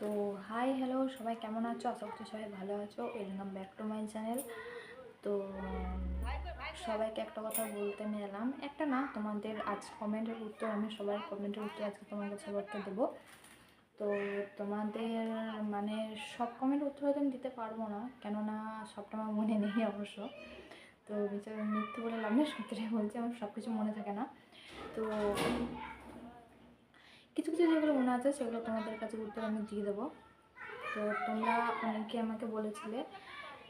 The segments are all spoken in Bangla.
তো হাই হ্যালো সবাই কেমন আছো? আশা করছি সবাই ভালো আছো। Welcome back to my channel তো, সবাইকে একটা কথা বলতে নিয়ে এলাম একটা না, তোমাদের আজ কমেন্টের উত্তর, আমি সবার কমেন্টের উত্তর আজকে তোমার কাছে করতে দেবো। তো তোমাদের মানে সব কমেন্ট উত্তর হয়তো আমি দিতে পারব না, কেননা সবটা আমার মনে নেই অবশ্য। তো বিচার, মিথ্যে বলে লাভ নেই সত্যিটাই বলছি, আমার সব কিছু মনে থাকে না। তো কিছু কিছু যেগুলো মনে আছে সেগুলো তোমাদের কাছে উত্তর আমি দিয়ে দেবো। তো তোমরা অনেকে আমাকে বলেছিলে,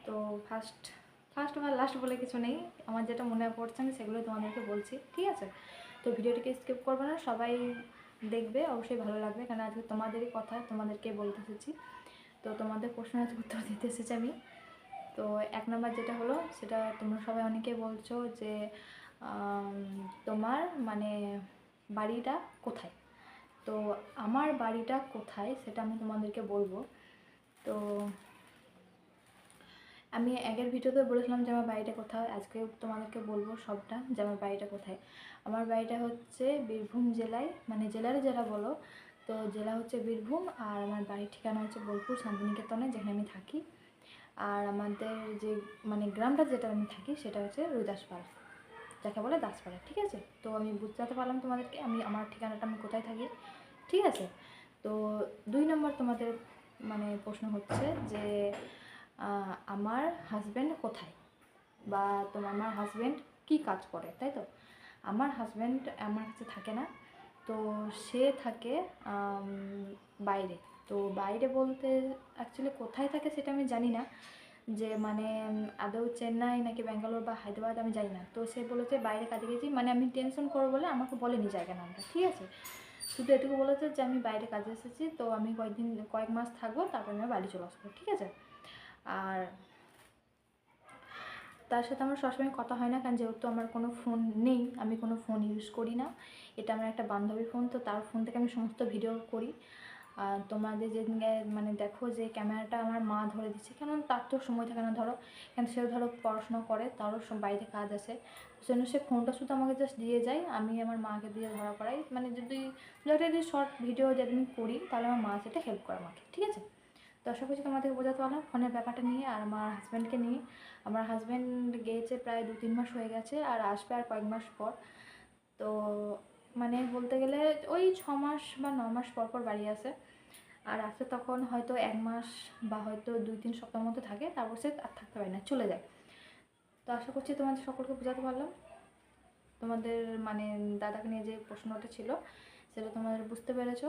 তো ফার্স্ট ফার্স্ট বা লাস্ট বলে কিছু নেই। আমার যেটা মনে পড়ছে আমি সেগুলো তোমাদেরকে বলছি, ঠিক আছে? তো ভিডিওটিকে স্কিপ করবে না, সবাই দেখবে, অবশ্যই ভালো লাগবে। কারণ আজকে তোমাদেরই কথা, তোমাদেরকে বলতে এসেছি। তো তোমাদের প্রশ্নের উত্তর দিতে এসেছি আমি। তো এক নম্বর যেটা হলো, সেটা তোমরা সবাই অনেকে বলছো যে তোমার মানে বাড়িটা কোথায়? তো আমার বাড়িটা কোথায় সেটা আমি তোমাদেরকে বলব। তো আমি আগের ভিডিওতে বলেছিলাম যে আমার বাড়িটা কোথায়, আজকে তোমাদেরকে বলব সবটা যে আমার বাড়িটা কোথায়। আমার বাড়িটা হচ্ছে বীরভূম জেলায় মানে জেলার জেলা বলো, তো জেলা হচ্ছে বীরভূম আর আমার বাড়ির ঠিকানা হচ্ছে বোলপুর শান্তিনিকেতনে, যেখানে আমি থাকি। আর আমাদের যে মানে গ্রামটা যেটা আমি থাকি সেটা হচ্ছে রুদাসপাড়া যাকে বলে দাসপাড়া, ঠিক আছে? তো আমি বুঝতে পারলাম তোমাদেরকে, আমি আমার ঠিকানাটা আমি কোথায় থাকি, ঠিক আছে? তো দুই নম্বর তোমাদের মানে প্রশ্ন হচ্ছে যে আমার হাজব্যান্ড কোথায়? বা তোমার, আমার হাজব্যান্ড কী কাজ করে, তাই তো? আমার হাজব্যান্ড আমার কাছে থাকে না, তো সে থাকে বাইরে। তো বাইরে বলতে অ্যাকচুয়ালি কোথায় থাকে সেটা আমি জানি না যে মানে আদৌ চেন্নাই নাকি ব্যাঙ্গালোর বা হায়দ্রাবাদ আমি যাই না। তো সে বলেছে, বাইরে কাজে গেছি। মানে আমি টেনশন করব বলে আমাকে বলেনি জায়গা নামটা। ঠিক আছে? শুধু এটুকু বলেছে যে, আমি বাইরে কাজে এসেছি, তো আমি কয়েকদিন, কয়েক মাস থাকব, তারপর আমি বাড়ি চলে আসব। ঠিক আছে? আর তার সাথে আমার সবসময় কথা হয় না, কারণ যেহেতু আমার কোনো ফোন নেই, আমি কোনো ফোন ইউজ করি না। এটা আমার একটা বান্ধবীর ফোন, তো তার ফোন থেকে আমি সমস্ত ভিডিও করি। তোমাদের যেদিনকে মানে দেখো যে ক্যামেরাটা আমার মা ধরে দিচ্ছে। কেন তার তো সময় থাকে না ধরো। কেন সে ধরো পড়াশোনা করে, তারও বাইরে কাজ আছে। সেজন্য সে ফোনটা শুধু আমাকে জাস্ট দিয়ে যায়, আমি আমার মাকে দিয়ে ধরা করাই মানে যদি একটা যদি শর্ট ভিডিও যেদিন করি, তাহলে আমার মা সেটা হেল্প করে আমাকে, ঠিক আছে? তো আশা করছি তোমাদেরকে বোঝাতে পারলাম। ফোনের ব্যাপারটা নিয়ে আর আমার হাজব্যান্ডকে নিয়ে। আমার হাজব্যান্ড গিয়েছে প্রায় দু তিন মাস হয়ে গেছে আর আসবে আর কয়েক মাস পর। তো মানে বলতে গেলে ওই ছ মাস বা ন মাস পর পর বাড়ি আসে। আর আসে তখন হয়তো এক মাস বা হয়তো দুই, তিন সপ্তাহ মতো থাকে, তারপর সে আর থাকতে পারে না, চলে যায়। তো আশা করছি তোমাদের সকলকে বোঝাতে পারলাম। তোমাদের মানে দাদাকে নিয়ে যে প্রশ্নটা ছিল, সেটা তোমাদের বুঝতে পেরেছ।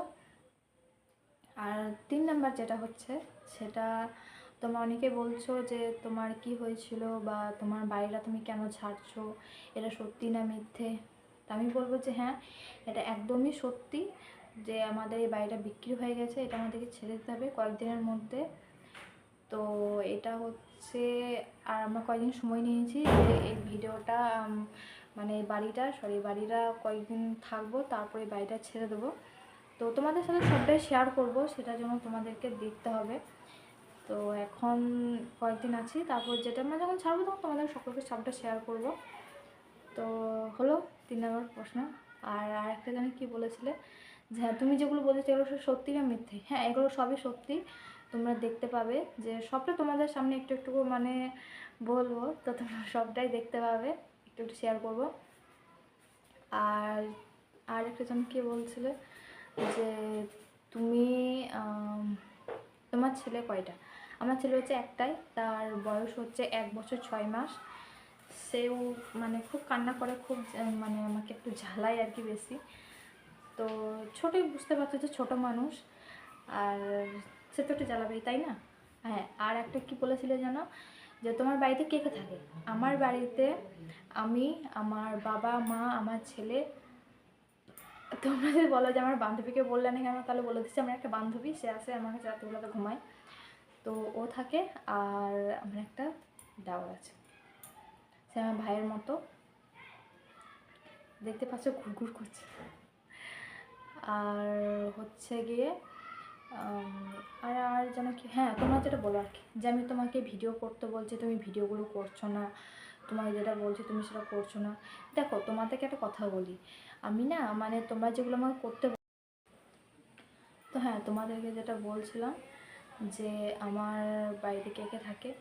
আর তিন নাম্বার যেটা হচ্ছে, সেটা তোমরা অনেকে বলছো যে তোমার কি হয়েছিল বা তোমার বাড়িটা তুমি কেন ছাড়ছো, এটা সত্যি না মিথ্যে? তা আমি বলব যে হ্যাঁ এটা একদমই সত্যি। যে আমাদের এই বাড়িটা বিক্রি হয়ে গেছে, এটা আমাদেরকে ছেড়ে দিতে হবে কয়েকদিনের মধ্যে। তো এটা হচ্ছে, আর আমরা কয়েকদিন সময় নিয়েছি যে এই ভিডিওটা মানে বাড়িটা সরি বাড়িটা কয়েকদিন থাকব, তারপরে বাড়িটা ছেড়ে দেবো। তো তোমাদের সাথে সবটাই শেয়ার করব সেটার জন্য তোমাদেরকে দেখতে হবে। তো এখন কয়েকদিন আছি, তারপর যেটা আমরা যখন ছাড়বো তখন তোমাদের সকলকে সবটা শেয়ার করব। তো হলো তিন নম্বর প্রশ্ন। আর আরেকটা জানি কী বলেছিলে? হ্যাঁ তুমি যেগুলো বলেছ এগুলো সব সত্যি না মিথ্যে? হ্যাঁ এগুলো সবই সত্যি। তোমরা দেখতে পাবে যে সবটা তোমাদের সামনে একটু একটু মানে বলব, তো তোমরা সবটাই দেখতে পাবে। একটু একটু শেয়ার করব। আর আর একটা জন কি বলছিলে যে তুমি তোমার ছেলে কয়টা? আমার ছেলে হচ্ছে একটাই, তার বয়স হচ্ছে এক বছর ছয় মাস। সেও মানে খুব কান্না করে, খুব মানে আমাকে একটু ঝালাই আর কি বেশি। তো ছোটোই বুঝতে পারছ যে ছোটো মানুষ, আর সে তো একটু জ্বালাবেই তাই না? হ্যাঁ আর একটা কি বলেছিলে জানো? যে তোমার বাড়িতে কে কে থাকে? আমার বাড়িতে আমি, আমার বাবা, মা, আমার ছেলে। তোমরা যদি বলো যে আমার বান্ধবীকে বললে না কেন, তাহলে বলে দিচ্ছি, আমার একটা বান্ধবী, সে আসে আমার কাছে রাত্রিবেলাতে ঘুমায়। তো ও থাকে, আর আমার একটা দাওয়ার আছে। সে আমার ভাইয়ের মতো। দেখতে পাচ্ছ, ঘুরঘুর করছে। আর হচ্ছে গিয়ে আর আর যেন কি হ্যাঁ তোমরা যেটা বলো আর কি? যে আমি তোমাকে ভিডিও করতে বলছি, তুমি ভিডিওগুলো করছ না। তোমাকে যেটা বলছি, তুমি সেটা করছ না। দেখো, তোমাদেরকে একটা কথা বলি। আমি না মানে তোমরা যেগুলো আমাকে করতে তো হ্যাঁ তোমাদেরকে যেটা বলছিলাম যে আমার বাড়িতে কে কে থাকে?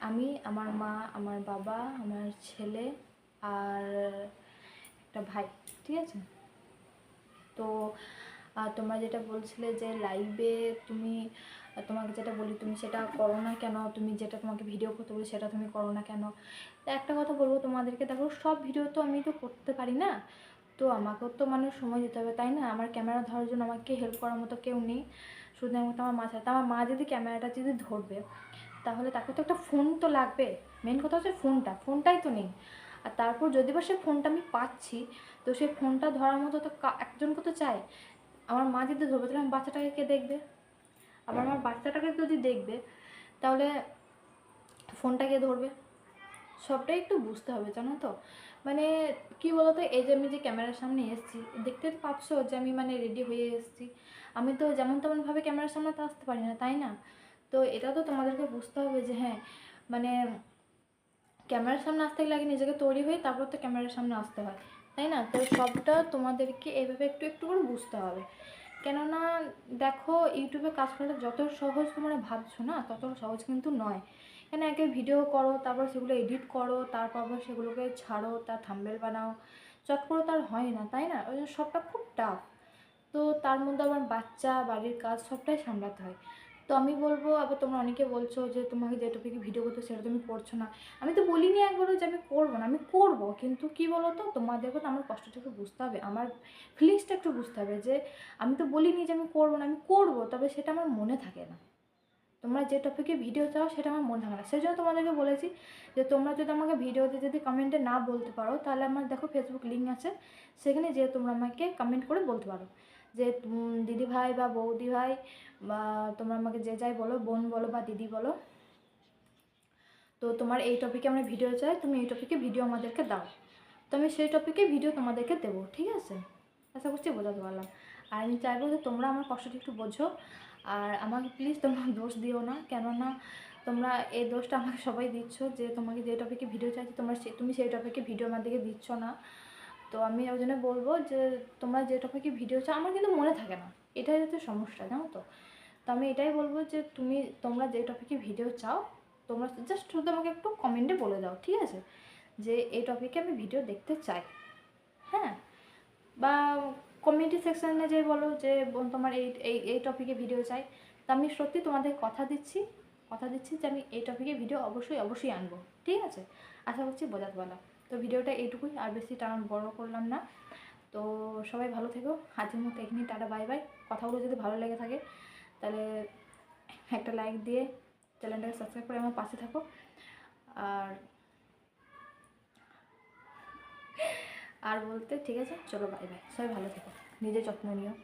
আমি, আমার মা, আমার বাবা, আমার ছেলে আর একটা ভাই, ঠিক আছে? তো তোমরা যেটা বলছিলে যে লাইভে তুমি, তোমাকে যেটা বলি তুমি সেটা করো না কেন? তুমি যেটা তোমাকে ভিডিও করতে বলি সেটা তুমি করো না কেন? একটা কথা বলব তোমাদেরকে, দেখো সব ভিডিও তো আমি তো করতে পারি না। তো আমাকেও তো মানে সময় দিতে হবে, তাই না? আমার ক্যামেরা ধরার জন্য আমাকে হেল্প করার মতো কেউ নেই। শুধু মতো আমার মা ছাড়া আমার মা যদি ক্যামেরাটা যদি ধরবে, তাহলে তাকে তো একটা ফোন তো লাগবে। মেন কথা হচ্ছে ফোনটা ফোনটাই তো নেই। আর তারপর যদি বা সে ফোনটা আমি পাচ্ছি, তো সেই ফোনটা ধরার মতো তো একজনকে তো চাই। আমার মা যদি ধরবে, তাহলে আমার বাচ্চাটাকে কে দেখবে? আবার আমার বাচ্চাটাকে যদি দেখবে, তাহলে ফোনটা কে ধরবে? সবটাই একটু বুঝতে হবে, জানো তো? মানে কি বলতো, এই যে আমি যে ক্যামেরার সামনে এসেছি, দেখতে পাচ্ছ যে আমি মানে রেডি হয়ে এসেছি। আমি তো যেমন তেমনভাবে ক্যামেরার সামনে তো আসতে পারি না, তাই না? তো এটা তো তোমাদেরকে বুঝতে হবে যে হ্যাঁ মানে ক্যামেরার সামনে আসতে গেলে আগে নিজেকে তৈরি হয়ে তারপর তো ক্যামেরার সামনে আসতে হয়, তাই না? তো সবটা তোমাদেরকে এভাবে একটু একটু করে বুঝতে হবে। কেননা দেখো, ইউটিউবে কাজ করাটা যত সহজ তোমরা ভাবছ না, তত সহজ কিন্তু নয়। কেন একে ভিডিও করো, তারপর সেগুলো এডিট করো, তারপর সেগুলোকে ছাড়ো, তার থাম্বেল বানাও চট করে তার হয় না, তাই না? ওই জন্য সবটা খুব টাফ তো তার মধ্যে আবার বাচ্চা, বাড়ির কাজ সবটাই সামলাতে হয়। তো আমি বলব, আবার তোমরা অনেকে বলছো যে তোমাকে যে টপিকে ভিডিও করতে সেটা তুমি করছ না। আমি তো বলিনি একবারও যে আমি করব না, আমি করব। কিন্তু কি বলো তো তোমাদেরকে তো আমার কষ্টটা একটু বুঝতে হবে। আমার ফিলিংসটা একটু বুঝতে হবে যে আমি তো বলিনি যে আমি করব না, আমি করব। তবে সেটা আমার মনে থাকে না। তোমরা যে টপিকে ভিডিও চাও সেটা আমার মনে থাকে না। সেই জন্য তোমাদেরকে বলেছি যে তোমরা যদি আমাকে ভিডিওতে যদি কমেন্টে না বলতে পারো, তাহলে আমার দেখো ফেসবুক লিঙ্ক আছে। সেখানে যে তোমরা আমাকে কমেন্ট করে বলতে পারো। যে উম, দিদি ভাই বা বৌদি ভাই বা তোমরা আমাকে যে যাই বলো বোন বলো বা দিদি বলো তো তোমার এই টপিকে আমরা ভিডিও চাই তুমি এই টপিকে ভিডিও আমাদেরকে দাও। তো আমি সেই টপিকে ভিডিও তোমাদেরকে দেবো ঠিক আছে? আশা করছি বোঝাতে পারলাম। আর আমি চাইব যে তোমরা আমার কষ্টটা একটু বোঝো আর আমাকে প্লিজ তোমরা দোষ দিও না কেননা তোমরা এই দোষটা আমাকে সবাই দিচ্ছ যে তোমাকে যে টপিকে ভিডিও চাইছি তোমরা তুমি সেই টপিকে ভিডিও আমাদেরকে দিচ্ছ না। তো আমি ওই জন্য বলব যে, তোমরা যে টপিকে ভিডিও চাও, আমার কিন্তু মনে থাকে না। এটাই হচ্ছে সমস্যা, জানো তো? তো আমি এটাই বলব যে, তুমি, তোমরা যে টপিকে ভিডিও চাও, তোমরা জাস্ট শুধু আমাকে একটু কমেন্টে বলে দাও, ঠিক আছে? যে, এই টপিকে আমি ভিডিও দেখতে চাই। হ্যাঁ? বা কমিউনিটি সেকশানে যে বলো যে তোমার এই এই এই টপিকে ভিডিও চাই। তা আমি সত্যি তোমাদের কথা দিচ্ছি কথা দিচ্ছি যে, আমি এই টপিকে ভিডিও অবশ্যই অবশ্যই আনব, ঠিক আছে? আশা করছি বোঝাতে পারলাম। তো ভিডিওটা এইটুকুই, আর বেশি টান বড় করলাম না। তো সবাই ভালো থেকো। আজকের মতো এখানেই টাটা, বাই বাই। কথাগুলো যদি ভালো লেগে থাকে, তাহলে একটা লাইক দিয়ে চ্যানেলটাকে সাবস্ক্রাইব করে আমার পাশে থাকো। আর আর বলতে ঠিক আছে, চলো বাই বাই। সবাই ভালো থেকো। নিজের যত্ন নিও।